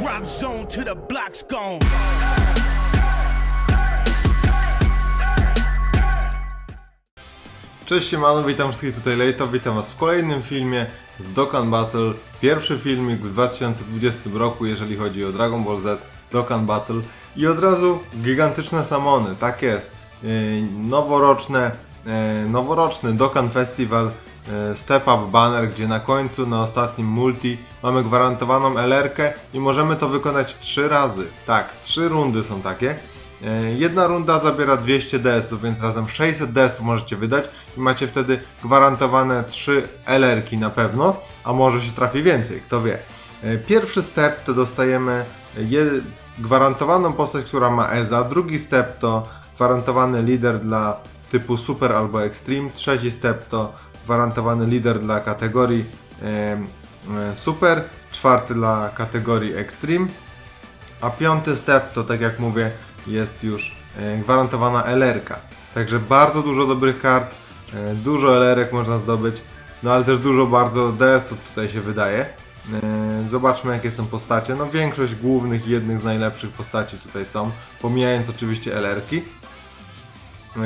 Drop zone to the block's gone. Cześć siemano, witam wszystkich tutaj Lejto, witam was w kolejnym filmie z Dokkan Battle. Pierwszy filmik w 2020 roku, jeżeli chodzi o Dragon Ball Z Dokkan Battle. I od razu gigantyczne samony, tak jest. Yy, Noworoczne, yy, noworoczny Dokkan Festival Step Up Banner, gdzie na końcu, na ostatnim multi mamy gwarantowaną LR-kę i możemy to wykonać trzy razy. Tak, trzy rundy są takie. E, Jedna runda zabiera 200 DS-ów, więc razem 600 DS-ów możecie wydać i macie wtedy gwarantowane 3 LR-ki na pewno, a może się trafi więcej, kto wie. E, Pierwszy step to dostajemy je, gwarantowaną postać, która ma EZA, drugi step to gwarantowany lider dla typu Super albo Extreme, trzeci step to gwarantowany lider dla kategorii e, Super, czwarty dla kategorii Extreme, a piąty step to tak jak mówię jest już e, gwarantowana LR-ka. Także bardzo dużo dobrych kart, e, dużo LR-ek można zdobyć, no ale też dużo bardzo DS-ów tutaj się wydaje. Zobaczmy jakie są postacie. No większość głównych i jednych z najlepszych postaci tutaj są, pomijając oczywiście LR-ki.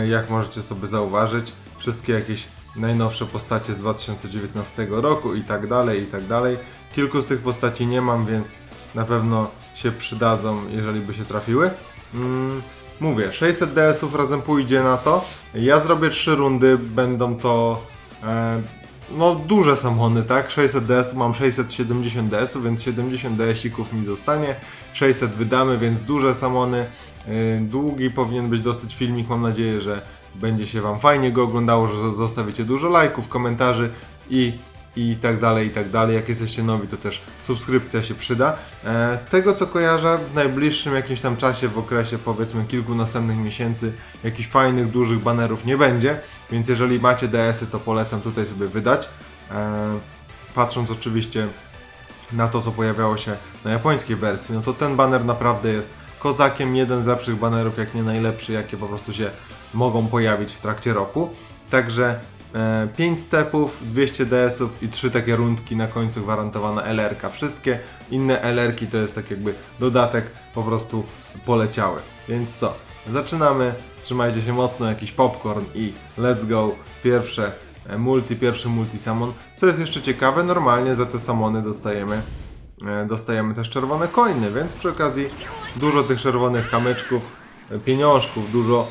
Jak możecie sobie zauważyć, wszystkie jakieś najnowsze postacie z 2019 roku i tak dalej, i tak dalej. Kilku z tych postaci nie mam, więc na pewno się przydadzą, jeżeli by się trafiły. Mm, mówię, 600 DS-ów razem pójdzie na to. Ja zrobię 3 rundy, będą to e, no duże samony, tak? 600 DS, mam 670 DS, więc 70 DS-ików mi zostanie. 600 wydamy, więc duże samony. E, długi powinien być dosyć filmik, mam nadzieję, że będzie się Wam fajnie go oglądało, że zostawicie dużo lajków, komentarzy i i tak dalej, i tak dalej. Jak jesteście nowi, to też subskrypcja się przyda. E, Z tego co kojarzę, w najbliższym jakimś tam czasie, w okresie powiedzmy kilku następnych miesięcy, jakichś fajnych, dużych banerów nie będzie, więc jeżeli macie DS-y, to polecam tutaj sobie wydać. E, Patrząc oczywiście na to, co pojawiało się na japońskiej wersji, no to ten baner naprawdę jest kozakiem, jeden z lepszych banerów, jak nie najlepszy, jakie po prostu się mogą pojawić w trakcie roku. Także e, 5 stepów, 200 DS-ów i 3 takie rundki na końcu gwarantowana LR-ka. Wszystkie inne LR-ki to jest tak jakby dodatek, po prostu poleciały. Więc co? Zaczynamy, trzymajcie się mocno, jakiś popcorn i let's go. Pierwsze e, multi, pierwszy multi summon. Co jest jeszcze ciekawe, normalnie za te samony dostajemy e, dostajemy też czerwone coiny, więc przy okazji dużo tych czerwonych kamyczków, e, pieniążków, dużo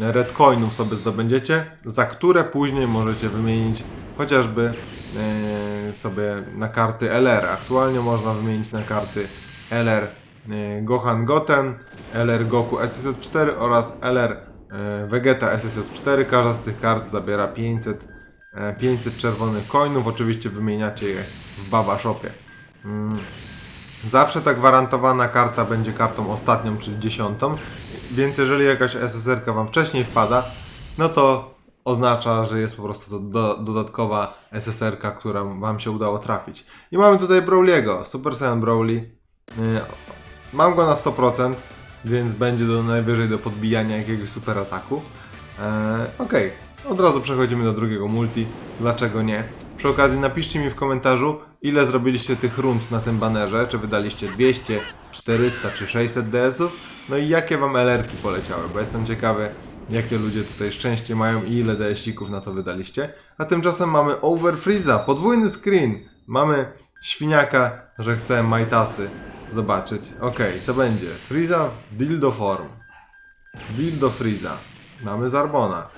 red coinów sobie zdobędziecie, za które później możecie wymienić chociażby e, sobie na karty LR. Aktualnie można wymienić na karty LR e, Gohan Goten, LR Goku SSJ4 oraz LR e, Vegeta SSJ4. Każda z tych kart zabiera 500, e, 500 czerwonych coinów. Oczywiście wymieniacie je w Baba Shopie. Mm. Zawsze ta gwarantowana karta będzie kartą ostatnią, czyli dziesiątą, więc jeżeli jakaś SSR-ka Wam wcześniej wpada, no to oznacza, że jest po prostu do, dodatkowa SSR-ka, która Wam się udało trafić. I mamy tutaj Brawliego, Super Saiyan Brawly. Yy, Mam go na 100%, więc będzie do najwyżej do podbijania jakiegoś super ataku. Eee, Okej, od razu przechodzimy do drugiego multi. Dlaczego nie? Przy okazji napiszcie mi w komentarzu, ile zrobiliście tych rund na tym banerze. Czy wydaliście 200, 400 czy 600 DS-ów? No i jakie wam LR-ki poleciały, bo jestem ciekawy, jakie ludzie tutaj szczęście mają i ile DS-ików na to wydaliście. A tymczasem mamy Over Freeza, podwójny screen. Mamy świniaka, że chce Majtasy zobaczyć. Okej, co będzie? Freeza w dildo form. Dildo Freeza. Mamy Zarbona.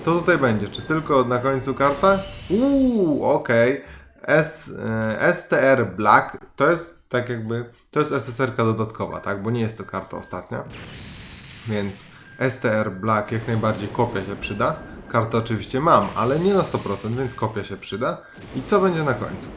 Co tutaj będzie? Czy tylko na końcu karta? Uuu, okej. S, e, STR Black to jest tak jakby. To jest SSR-ka dodatkowa, tak? Bo nie jest to karta ostatnia. Więc STR Black jak najbardziej kopia się przyda. Kartę oczywiście mam, ale nie na 100%, więc kopia się przyda. I co będzie na końcu?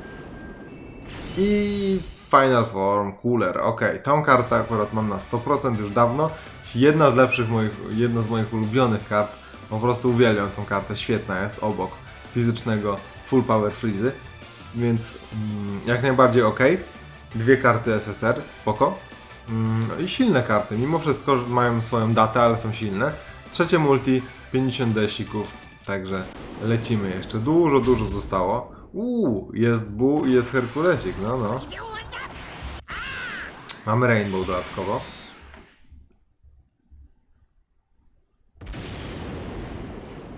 I Final Form, Cooler, ok, tą kartę akurat mam na 100% już dawno. Jedna z lepszych moich, jedna z moich ulubionych kart. Po prostu uwielbiam tą kartę, świetna jest obok fizycznego Full Power Freezy. Więc mm, jak najbardziej ok. Dwie karty SSR, spoko. Mm, I silne karty, mimo wszystko mają swoją datę, ale są silne. Trzecie multi, 50 desików, także lecimy jeszcze. Dużo, dużo zostało. Uuu, jest Bu i jest Herkulesik, no no. Mamy Rainbow dodatkowo.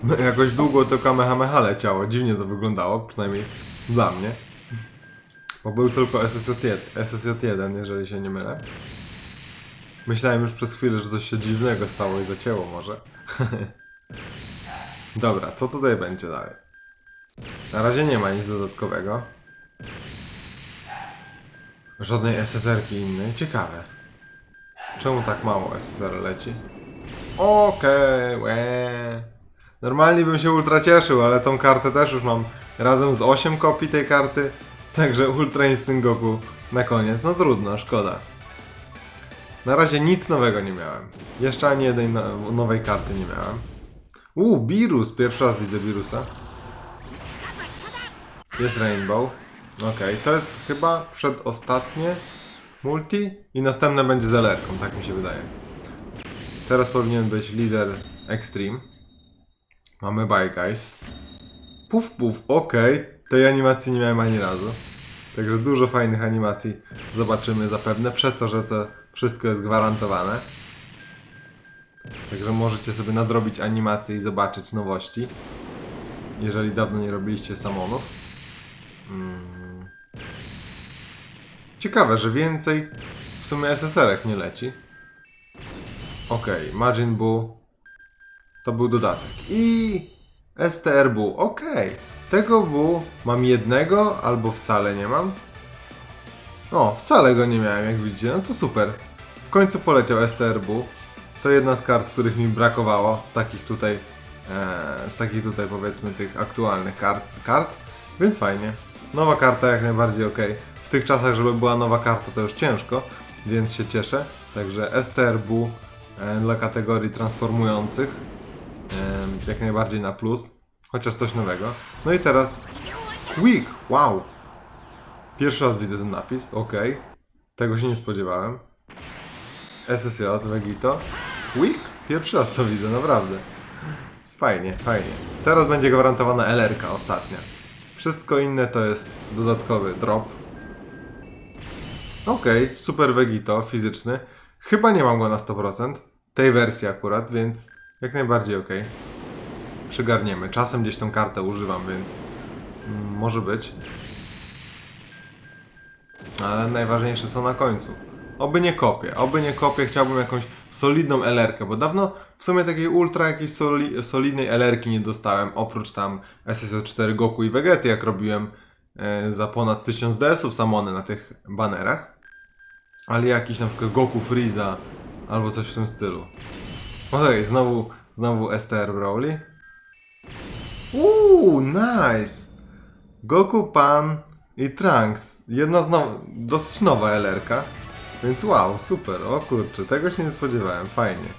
No jakoś długo to Kamehameha leciało, dziwnie to wyglądało, przynajmniej dla mnie. Bo był tylko SSJ1, SSJ1 jeżeli się nie mylę. Myślałem już przez chwilę, że coś się dziwnego stało i zacięło może. Dobra, co tutaj będzie dalej? Na razie nie ma nic dodatkowego. Żadnej SSR-ki innej. Ciekawe. Czemu tak mało SSR leci? Okej, łe. Normalnie bym się ultra cieszył, ale tą kartę też już mam razem z 8 kopii tej karty. Także Ultra Instinct Goku na koniec. No trudno, szkoda. Na razie nic nowego nie miałem. Jeszcze ani jednej no nowej karty nie miałem. Uuu, Birus! Pierwszy raz widzę Birusa. Jest Rainbow. Okej, to jest chyba przedostatnie multi i następne będzie z LR-ką, tak mi się wydaje. Teraz powinien być lider Extreme. Mamy Bye Guys. Puf puf, okej. Tej animacji nie miałem ani razu. Także dużo fajnych animacji zobaczymy zapewne, przez to, że to wszystko jest gwarantowane. Także możecie sobie nadrobić animacje i zobaczyć nowości. Jeżeli dawno nie robiliście samonów. Mm. Ciekawe, że więcej w sumie SSR-ek nie leci. Okej, Majin Buu to był dodatek. I STR Buu, okej. Tego Buu mam jednego albo wcale nie mam. O, wcale go nie miałem, jak widzicie. No to super. W końcu poleciał STR Buu. To jedna z kart, których mi brakowało z takich tutaj, e, z takich tutaj powiedzmy tych aktualnych kart, kart. Więc fajnie. Nowa karta jak najbardziej ok. W tych czasach, żeby była nowa karta, to już ciężko, więc się cieszę. Także STR Buu e, dla kategorii transformujących. Jak najbardziej na plus. Chociaż coś nowego. No i teraz Week! Wow! Pierwszy raz widzę ten napis, ok. Tego się nie spodziewałem. SSJ, Vegito. Week? Pierwszy raz to widzę, naprawdę. Fajnie, fajnie. Teraz będzie gwarantowana LR-ka ostatnia. Wszystko inne to jest dodatkowy drop. Okej, super Vegito, fizyczny. Chyba nie mam go na 100%. Tej wersji akurat, więc jak najbardziej ok. Przygarniemy. Czasem gdzieś tą kartę używam, więc mm, może być. Ale najważniejsze są na końcu. Oby nie kopię, oby nie kopię, chciałbym jakąś solidną LR-kę, bo dawno w sumie takiej ultra jakiejś soli, solidnej LR-ki nie dostałem, oprócz tam SSO4 Goku i Vegety, jak robiłem e, za ponad 1000 DS-ów samony na tych banerach. Ale jakiś na przykład Goku Freeza albo coś w tym stylu. Okej, znowu, znowu STR Broly. Uuu, nice! Goku, Pan i Trunks. Jedna z now- dosyć nowa LR-ka. Więc wow, super, o kurczę, tego się nie spodziewałem, fajnie.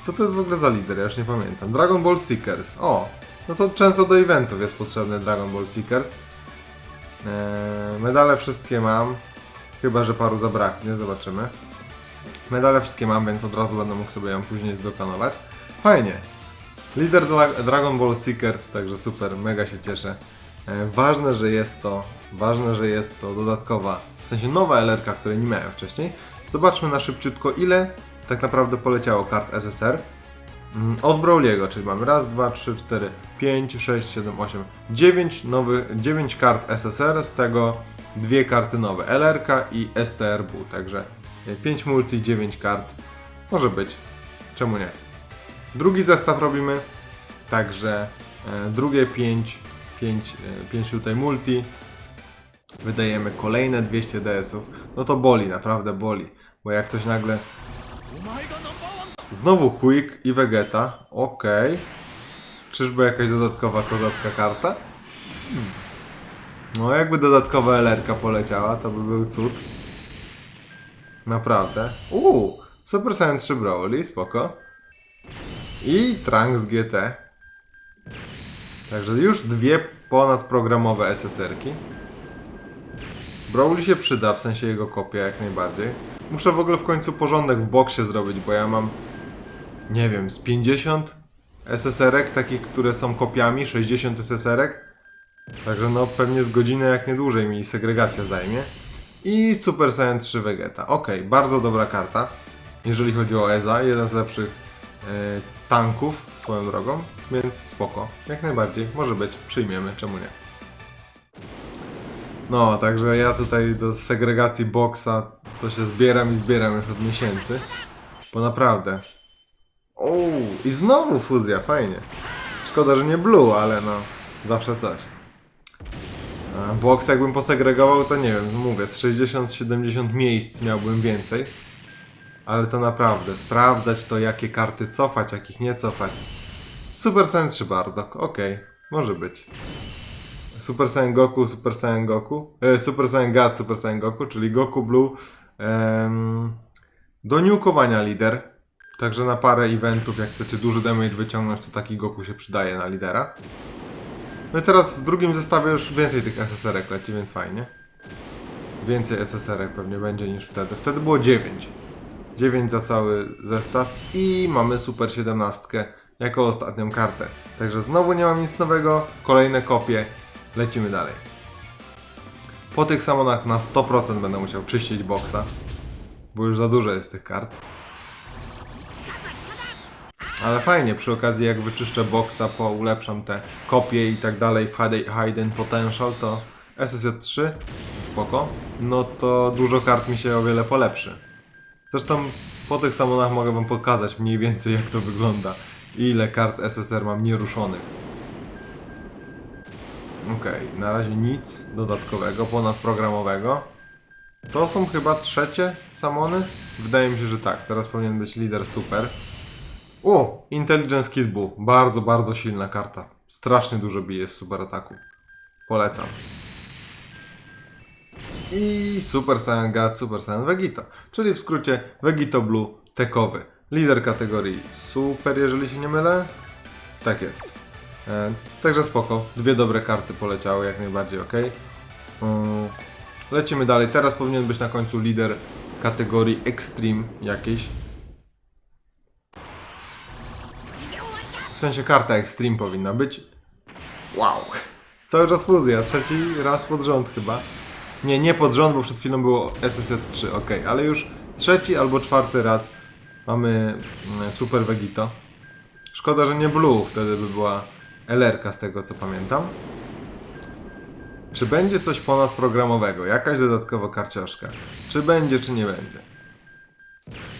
Co to jest w ogóle za lider? Ja już nie pamiętam. Dragon Ball Seekers. O, no to często do eventów jest potrzebny Dragon Ball Seekers. Eee, medale wszystkie mam. Chyba, że paru zabraknie, zobaczymy. Medale wszystkie mam, więc od razu będę mógł sobie ją później zdokanować. Fajnie. Lider Dragon Ball Seekers, także super, mega się cieszę. E, Ważne, że jest to, ważne, że jest to dodatkowa, w sensie nowa LR, której nie miałem wcześniej. Zobaczmy na szybciutko, ile tak naprawdę poleciało kart SSR. Mm, Od Brawliego, czyli mamy raz, dwa, trzy, cztery, pięć, sześć, siedem, osiem, dziewięć nowych, dziewięć kart SSR, z tego dwie karty nowe, LR i STR Buu, także 5 multi, 9 kart, może być, czemu nie. Drugi zestaw robimy, także e, drugie 5, 5, 5 tutaj multi, wydajemy kolejne 200 DS-ów, no to boli, naprawdę boli, bo jak coś nagle... Znowu Quick i Vegeta, okej. Czyżby jakaś dodatkowa kozacka karta? Hmm. No jakby dodatkowa LR-ka poleciała, to by był cud. Naprawdę. Uuu, Super Saiyan 3 Broly, spoko. I Trunks GT. Także już dwie ponadprogramowe SSR-ki. Broly się przyda, w sensie jego kopia jak najbardziej. Muszę w ogóle w końcu porządek w boksie zrobić, bo ja mam, nie wiem, z 50 SSR-ek, takich, które są kopiami, 60 SSR-ek. Także no pewnie z godziny jak nie dłużej mi segregacja zajmie. I Super Saiyan 3 Vegeta. Ok, bardzo dobra karta, jeżeli chodzi o EZA, jeden z lepszych e, tanków swoją drogą, więc spoko, jak najbardziej, może być, przyjmiemy, czemu nie. No, także ja tutaj do segregacji boksa to się zbieram i zbieram już od miesięcy, bo naprawdę. O, i znowu fuzja, fajnie. Szkoda, że nie blue, ale no, zawsze coś. A Box jakbym posegregował, to nie wiem, mówię, z 60-70 miejsc miałbym więcej. Ale to naprawdę, sprawdzać to, jakie karty cofać, jakich nie cofać. Super Saiyan 3 Bardock, okej, może być. Super Saiyan Goku, Super Saiyan Goku, e, Super Saiyan God, Super Saiyan Goku, czyli Goku Blue. do niukowania lider. Także na parę eventów, jak chcecie duży damage wyciągnąć, to taki Goku się przydaje na lidera. No i teraz w drugim zestawie już więcej tych SSR-ek leci, więc fajnie. Więcej SSR-ek pewnie będzie niż wtedy. Wtedy było 9. 9 za cały zestaw i mamy Super 17 jako ostatnią kartę. Także znowu nie mam nic nowego, kolejne kopie, lecimy dalej. Po tych samonach na 100% będę musiał czyścić boksa, bo już za dużo jest tych kart. Ale fajnie, przy okazji jak wyczyszczę boksa, poulepszam te kopie i tak dalej w Hidden Potential, to SSJ3, spoko, no to dużo kart mi się o wiele polepszy. Zresztą po tych samonach mogę wam pokazać mniej więcej jak to wygląda. Ile kart SSR mam nieruszonych. Okej, na razie nic dodatkowego, ponadprogramowego. To są chyba trzecie samony? Wydaje mi się, że tak. Teraz powinien być lider super. O! Intelligence Kid Buu. Bardzo, bardzo silna karta. Strasznie dużo bije z super ataku. Polecam. I Super Saiyan God, Super Saiyan Vegeta. Czyli w skrócie Vegito Blue tekowy. Lider kategorii super, jeżeli się nie mylę. Tak jest. E, także spoko. Dwie dobre karty poleciały, jak najbardziej ok. Mm, lecimy dalej. Teraz powinien być na końcu lider kategorii Extreme jakiejś. W sensie karta Extreme powinna być. Wow. Cały czas fuzja. Trzeci raz pod rząd chyba. Nie, nie pod rząd, bo przed chwilą było SSJ3, ok, ale już trzeci albo czwarty raz mamy mm, Super Vegito. Szkoda, że nie Blue, wtedy by była LR z tego co pamiętam. Czy będzie coś ponadprogramowego? Jakaś dodatkowa karciaszka? Czy będzie, czy nie będzie?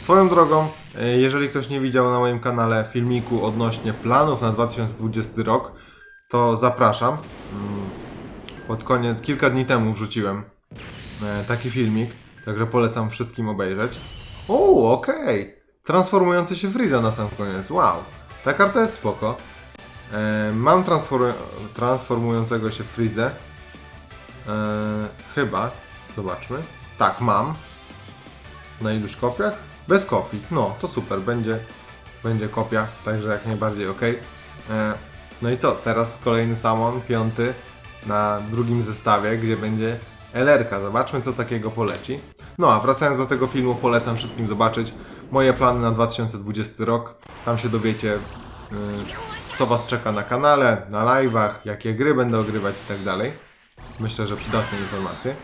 Swoją drogą, e, jeżeli ktoś nie widział na moim kanale filmiku odnośnie planów na 2020 rok, to zapraszam. Mm, Pod koniec, kilka dni temu wrzuciłem e, taki filmik, także polecam wszystkim obejrzeć. O, okej! Transformujący się Freeza na sam koniec, wow! Ta karta jest spoko. E, mam transform transformującego się Freezę. Chyba, zobaczmy. Tak, mam. Na iluś kopiach? Bez kopii. No, to super, będzie, będzie kopia, także jak najbardziej ok. E, no i co, teraz kolejny samon, piąty, na drugim zestawie, gdzie będzie LR-ka. Zobaczmy, co takiego poleci. No a wracając do tego filmu, polecam wszystkim zobaczyć moje plany na 2020 rok. Tam się dowiecie, y, co Was czeka na kanale, na live'ach, jakie gry będę ogrywać i tak dalej. Myślę, że przydatne informacje.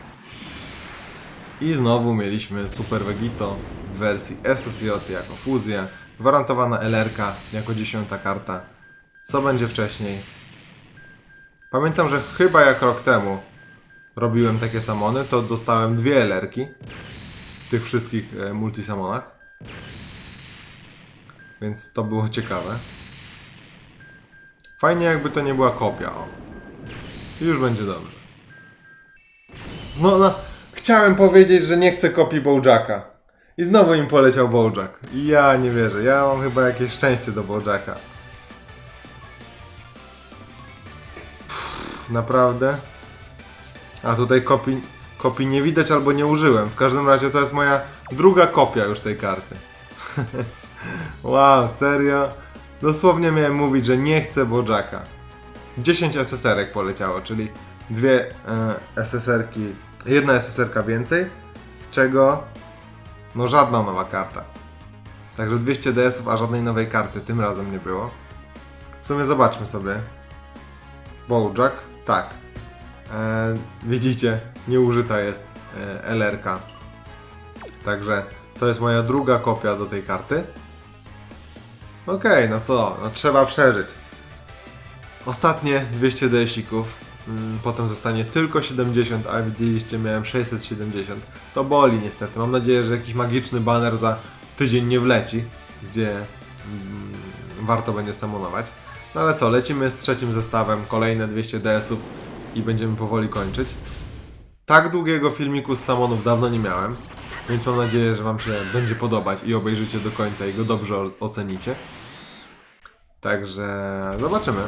I znowu mieliśmy Super Vegito w wersji SSJ jako fuzja, gwarantowana LR-ka jako dziesiąta karta. Co będzie wcześniej? Pamiętam, że chyba jak rok temu robiłem takie samony, to dostałem dwie LR-ki w tych wszystkich e, multisamonach. Więc to było ciekawe. Fajnie jakby to nie była kopia. O. I Już będzie dobrze. No, no, chciałem powiedzieć, że nie chcę kopii Bojacka. I znowu im poleciał Bojack. I ja nie wierzę. Ja mam chyba jakieś szczęście do Bojacka. Naprawdę? A tutaj kopii, kopii nie widać albo nie użyłem. W każdym razie to jest moja druga kopia już tej karty. wow, serio? Dosłownie miałem mówić, że nie chcę Bojacka. 10 SSR-ek poleciało, czyli dwie e, SSR-ki, jedna SSR-ka więcej, z czego no żadna nowa karta. Także 200 DS-ów, a żadnej nowej karty tym razem nie było. W sumie zobaczmy sobie. Bojack, tak. E, widzicie, nieużyta jest e, LRK. Także to jest moja druga kopia do tej karty. Okej, no co, no trzeba przeżyć. Ostatnie 200 DS-ików, potem zostanie tylko 70, a widzieliście miałem 670. To boli niestety. Mam nadzieję, że jakiś magiczny banner za tydzień nie wleci, gdzie mm, warto będzie samonować. No ale co, lecimy z trzecim zestawem, kolejne 200 DS-ów i będziemy powoli kończyć. Tak długiego filmiku z Samonów dawno nie miałem, więc mam nadzieję, że Wam się będzie podobać i obejrzycie do końca i go dobrze ocenicie. Także zobaczymy.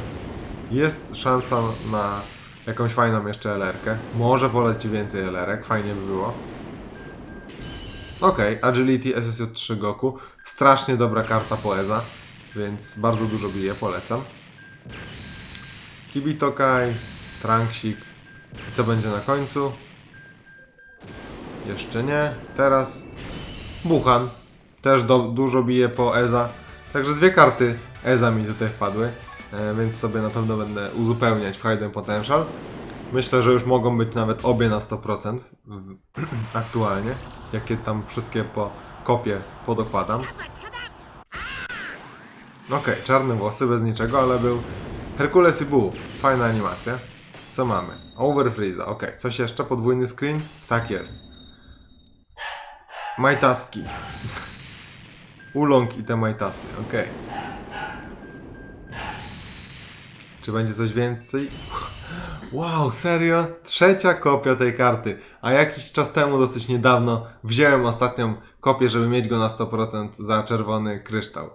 Jest szansa na jakąś fajną jeszcze LR-kę. Może poleci więcej LR-ek, fajnie by było. Okej, Agility SSJ3 Goku. Strasznie dobra karta Poeza, więc bardzo dużo bije, polecam. Kibitokai, Tranksik. I co będzie na końcu? Jeszcze nie. Teraz Buchan. Też do, dużo bije po Eza. Także dwie karty Eza mi tutaj wpadły. E, więc sobie na pewno będę uzupełniać w Hidden Potential. Myślę, że już mogą być nawet obie na 100% w- aktualnie. Jakie tam wszystkie po kopie podokładam. Okej, czarne włosy bez niczego, ale był Herkules i Buu. Fajna animacja. Co mamy? Over Freeza, okej. Coś jeszcze? Podwójny screen? Tak jest. Majtaski. Ulong i te majtasy, okej. Czy będzie coś więcej? Wow, serio? Trzecia kopia tej karty. A jakiś czas temu, dosyć niedawno, wziąłem ostatnią kopię, żeby mieć go na 100% za czerwony kryształ.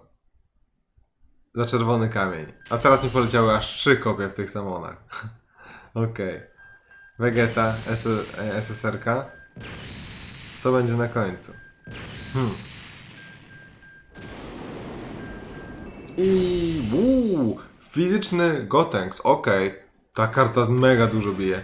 Za czerwony kamień. A teraz mi poleciały aż trzy kopie w tych samonach. Okej. Vegeta, S e, SSRK. Co będzie na końcu? Hmm. I uuu, fizyczny Gotenks, okej. Ta karta mega dużo bije.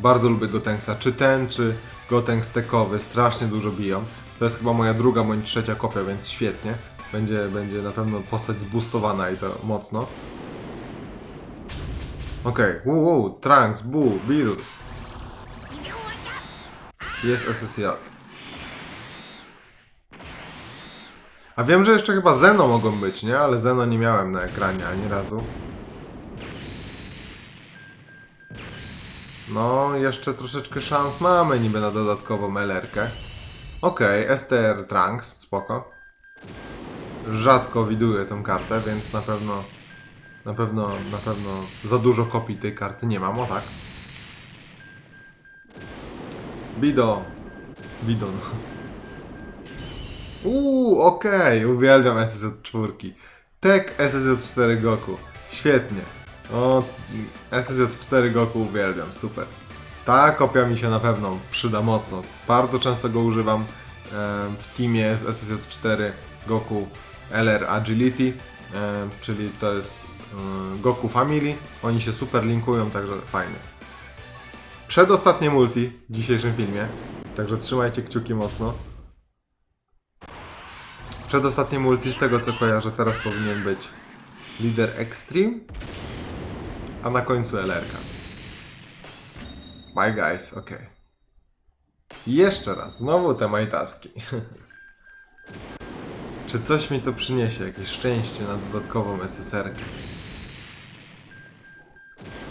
Bardzo lubię Gotenksa. Czy ten, czy Gotenks tekowy, strasznie dużo biją. To jest chyba moja druga bądź trzecia kopia, więc świetnie. Będzie, będzie na pewno postać zboostowana i to mocno. Okej, okay. wow, Trunks, Buu, Virus. Jest SSJ. A wiem, że jeszcze chyba Zeno mogą być, nie? Ale Zeno nie miałem na ekranie ani razu. No, jeszcze troszeczkę szans mamy niby na dodatkową LR-kę. Okej, STR Trunks, spoko. Rzadko widuję tą kartę, więc na pewno, na pewno, na pewno za dużo kopii tej karty nie mam, o tak. Bido. Bidon. Uuu, okej, uwielbiam SSJ4. Tek SSJ4 Goku. Świetnie. O, SSJ4 Goku uwielbiam, super. Ta kopia mi się na pewno przyda mocno. Bardzo często go używam em, w teamie z SSJ4 Goku LR Agility, em, czyli to jest em, Goku Family. Oni się super linkują, także fajnie. Przedostatnie multi w dzisiejszym filmie, także trzymajcie kciuki mocno. Przedostatnie multi, z tego co kojarzę, teraz powinien być Lider Extreme, a na końcu LR-ka. Bye guys, ok. Jeszcze raz, znowu te majtaski. Czy coś mi to przyniesie, jakieś szczęście na dodatkową SSR-kę?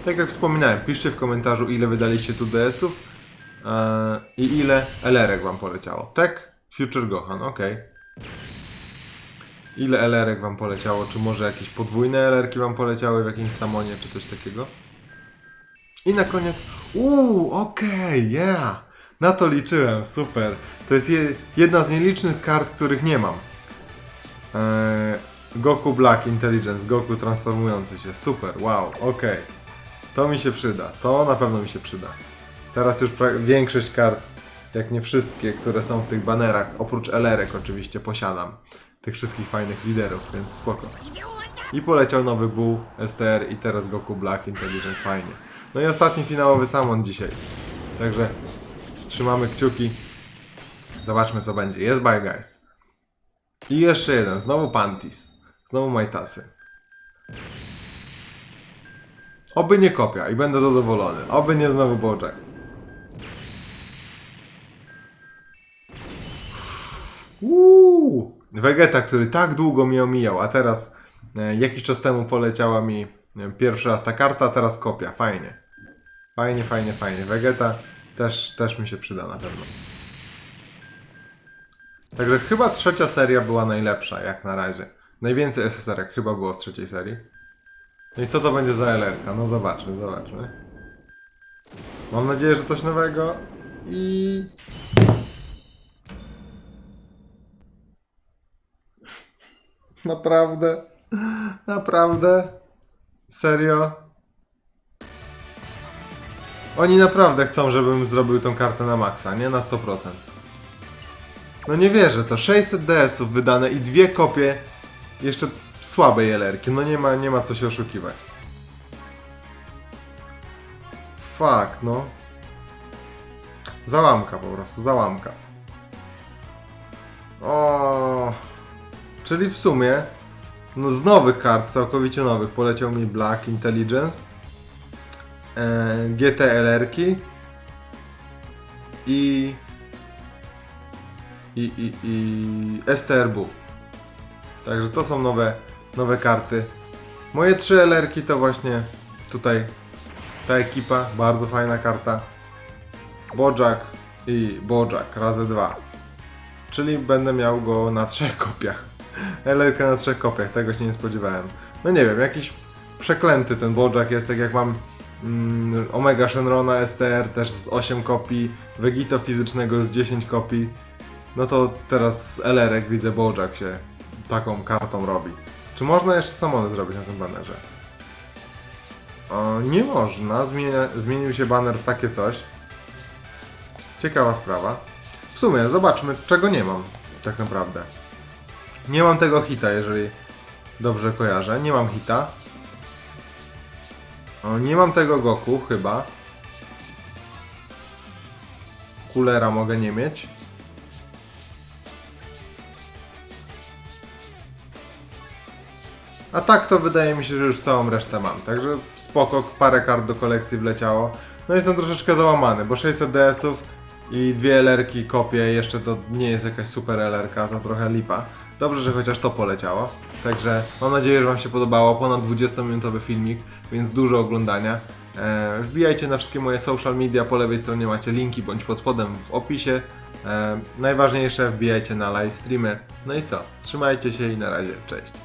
Tak jak wspominałem, piszcie w komentarzu ile wydaliście tu DS-ów yy, i ile LR-ek wam poleciało. Tech, Future Gohan, ok. Ile LR-ek wam poleciało? Czy może jakieś podwójne LR-ki wam poleciały w jakimś samonie, czy coś takiego? I na koniec, uuu, okej, yeah! Na to liczyłem, super. To jest je, jedna z nielicznych kart, których nie mam. Eee, Goku Black Intelligence, Goku transformujący się, super, wow, okej. To mi się przyda, to na pewno mi się przyda. Teraz już większość kart, jak nie wszystkie, które są w tych banerach, oprócz LR-ek oczywiście posiadam. Tych wszystkich fajnych liderów, więc spoko. I poleciał nowy Bull, STR i teraz Goku Black Intelligence, fajnie. No i ostatni finałowy samon dzisiaj. Także trzymamy kciuki. Zobaczmy co będzie. Jest bye guys. I jeszcze jeden, znowu Pantis. Znowu Majtasy. Oby nie kopia i będę zadowolony. Oby nie znowu Bojack. Uuu! Vegeta, który tak długo mnie omijał, a teraz e, jakiś czas temu poleciała mi pierwszy raz ta karta, teraz kopia. Fajnie. Fajnie, fajnie, fajnie. Vegeta też, też mi się przyda na pewno. Także chyba trzecia seria była najlepsza, jak na razie. Najwięcej SSR-ek chyba było w trzeciej serii. No i co to będzie za LR-ka? No zobaczmy, zobaczmy. Mam nadzieję, że coś nowego i... Naprawdę? Naprawdę? Serio? Oni naprawdę chcą, żebym zrobił tą kartę na maksa, nie? Na 100%. No nie wierzę, to 600 DS-ów wydane i dwie kopie jeszcze słabej LR-ki. No nie ma, nie ma co się oszukiwać. Fuck, no. Załamka po prostu, załamka. O, czyli w sumie no z nowych kart, całkowicie nowych, poleciał mi Black Intelligence, e, GTLR-ki i i, i, i STRB. Także to są nowe, nowe karty. Moje trzy LR-ki to właśnie tutaj ta ekipa, bardzo fajna karta. Bojack i Bojack razy dwa. Czyli będę miał go na trzech kopiach. LR na trzech kopiach, tego się nie spodziewałem. No nie wiem, jakiś przeklęty ten Bojack jest, tak jak mam mm, Omega Shenrona STR też z 8 kopii, Vegito fizycznego z 10 kopii. No to teraz LR widzę Bojack się taką kartą robi. Czy można jeszcze samochód zrobić na tym banerze? O, nie można. Zmienia, zmienił się baner w takie coś. Ciekawa sprawa. W sumie, zobaczmy, czego nie mam, tak naprawdę. Nie mam tego hita, jeżeli dobrze kojarzę. Nie mam hita. O, nie mam tego Goku, chyba. Kulera mogę nie mieć. A tak to wydaje mi się, że już całą resztę mam. Także spoko, parę kart do kolekcji wleciało. No jestem troszeczkę załamany, bo 600 DS-ów i dwie LR-ki kopie, jeszcze to nie jest jakaś super LR-ka, to trochę lipa. Dobrze, że chociaż to poleciało. Także mam nadzieję, że Wam się podobało. Ponad 20-minutowy filmik, więc dużo oglądania. E, wbijajcie na wszystkie moje social media, po lewej stronie macie linki bądź pod spodem w opisie. E, najważniejsze, wbijajcie na live streamy. No i co? Trzymajcie się i na razie. Cześć.